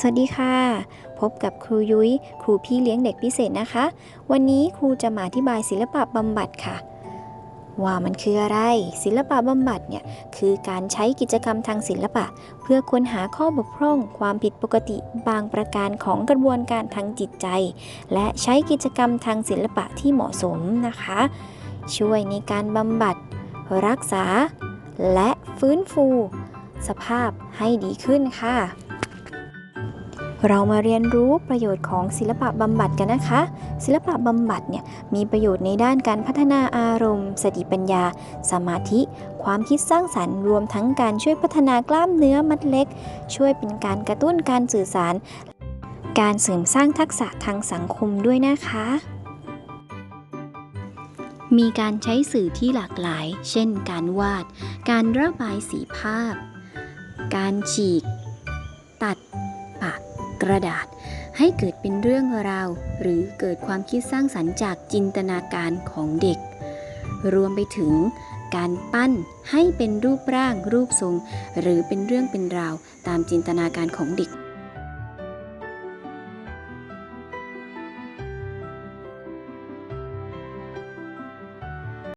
สวัสดีค่ะ พบกับครูยุย้ย ครูพี่เลี้ยงเด็กพิเศษนะคะ วันนี้ครูจะมาอธิบายศิลปะบำบัดค่ะ ว่ามันคืออะไร ศิลปะบำบัดเนี่ยคือการใช้กิจกรรมทางศิลปะ เพื่อค้นหาข้อบกพร่อง ความผิดปกติบางประการของกระบวนการทางจิตใจ และใช้กิจกรรมทางศิลปะที่เหมาะสมนะคะ ช่วยในการบำบัด รักษา และฟื้นฟู สภาพให้ดีขึ้นค่ะ เรามาเรียนรู้ประโยชน์ของศิลปะบำบัดกันนะคะ ศิลปะบำบัดเนี่ยมีประโยชน์ในด้านการพัฒนาอารมณ์ สติปัญญา สมาธิ ความคิดสร้างสรรค์รวมทั้งการช่วยพัฒนากล้ามเนื้อมัดเล็ก ช่วยเป็นการกระตุ้นการสื่อสาร การเสริมสร้างทักษะทางสังคมด้วยนะคะมีการใช้สื่อที่หลากหลาย เช่น การวาด การระบายสีภาพ การฉีก ตัด ระดาษ ให้เกิดเป็นเรื่องราว หรือเกิดความคิดสร้างสรรค์จากจินตนาการของเด็ก รวมไปถึงการปั้นให้เป็นรูปร่างรูปทรง หรือเป็นเรื่องเป็นราวตามจินตนาการของเด็ก